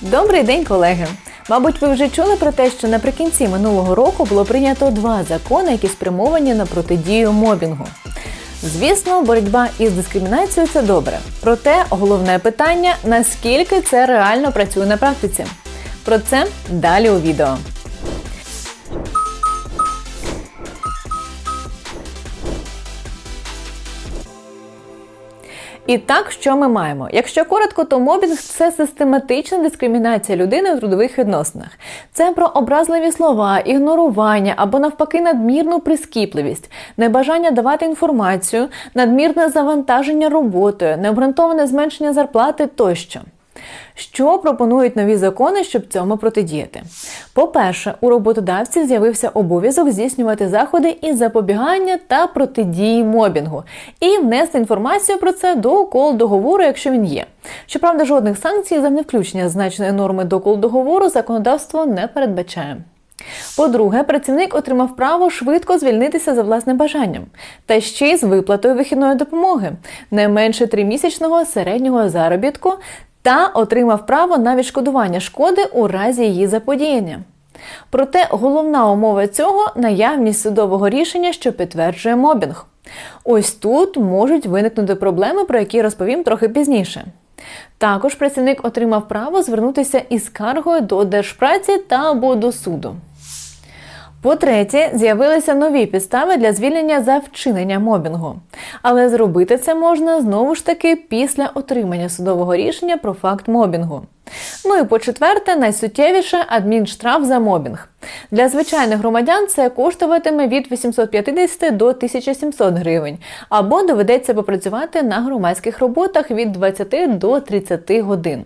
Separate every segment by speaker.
Speaker 1: Добрий день, колеги! Мабуть, ви вже чули про те, що наприкінці минулого року було прийнято два закони, які спрямовані на протидію мобінгу. Звісно, боротьба із дискримінацією це добре. Проте головне питання наскільки це реально працює на практиці. Про це далі у відео. І так, що ми маємо? Якщо коротко, то мобінг це систематична дискримінація людини у трудових відносинах. Це про образливі слова, ігнорування або навпаки надмірну прискіпливість, небажання давати інформацію, надмірне завантаження роботою, необґрунтоване зменшення зарплати тощо. Що пропонують нові закони, щоб цьому протидіяти? По-перше, у роботодавців з'явився обов'язок здійснювати заходи із запобігання та протидії мобінгу і внести інформацію про це до укол договору, якщо він є. Щоправда, жодних санкцій за невключення значної норми до укол договору законодавство не передбачає. По-друге, працівник отримав право швидко звільнитися за власним бажанням, та ще й з виплатою вихідної допомоги не менше тримісячного середнього заробітку та отримав право на відшкодування шкоди у разі її заподіяння. Проте головна умова цього наявність судового рішення, що підтверджує мобінг. Ось тут можуть виникнути проблеми, про які розповім трохи пізніше. Також працівник отримав право звернутися із скаргою до держпраці та або до суду. По-третє, з'явилися нові підстави для звільнення за вчинення мобінгу. Але зробити це можна знову ж таки після отримання судового рішення про факт мобінгу. Ну і по четверте, найсуттєвіше адмінштраф за мобінг. Для звичайних громадян це коштуватиме від 850 до 1700 гривень, або доведеться попрацювати на громадських роботах від 20 до 30 годин.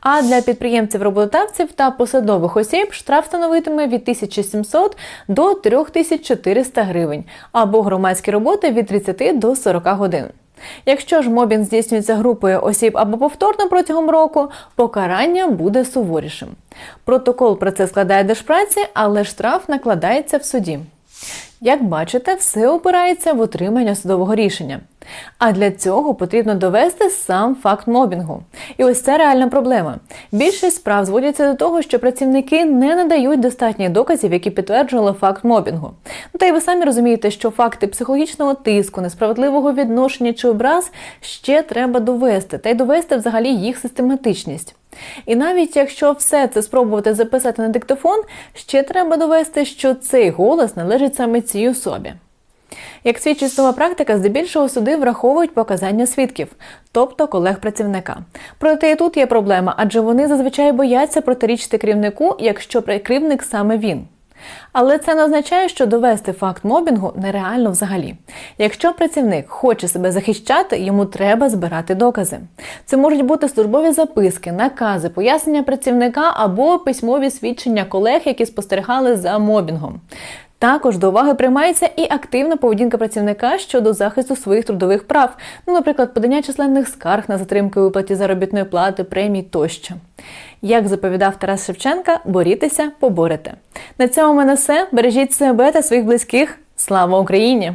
Speaker 1: А для підприємців роботодавців та посадових осіб штраф становитиме від 1700 до 3400 гривень, або громадські роботи від 30 до 40 годин. Якщо ж мобінг здійснюється групою осіб або повторно протягом року, покарання буде суворішим. Протокол про це складає держпраці, але штраф накладається в суді. Як бачите, все опирається в утримання судового рішення. А для цього потрібно довести сам факт мобінгу. І ось це реальна проблема. Більшість справ зводяться до того, що працівники не надають достатньо доказів, які підтверджували факт мобінгу. Ну та й ви самі розумієте, що факти психологічного тиску, несправедливого відношення чи образ ще треба довести, та й довести взагалі їх систематичність. І навіть якщо все це спробувати записати на диктофон, ще треба довести, що цей голос належить саме цій особі. Як свідчить нова практика, здебільшого суди враховують показання свідків, тобто колег працівника. Проте і тут є проблема, адже вони зазвичай бояться протирічити керівнику, якщо керівник саме він. Але це не означає, що довести факт мобінгу нереально взагалі. Якщо працівник хоче себе захищати, йому треба збирати докази. Це можуть бути службові записки, накази, пояснення працівника або письмові свідчення колег, які спостерігали за мобінгом. Також до уваги приймається і активна поведінка працівника щодо захисту своїх трудових прав, ну, наприклад, подання численних скарг на затримки виплаті заробітної плати, премій тощо. Як заповідав Тарас Шевченка, борітеся, поборете. На цьому в мене все. Бережіть себе та своїх близьких. Слава Україні!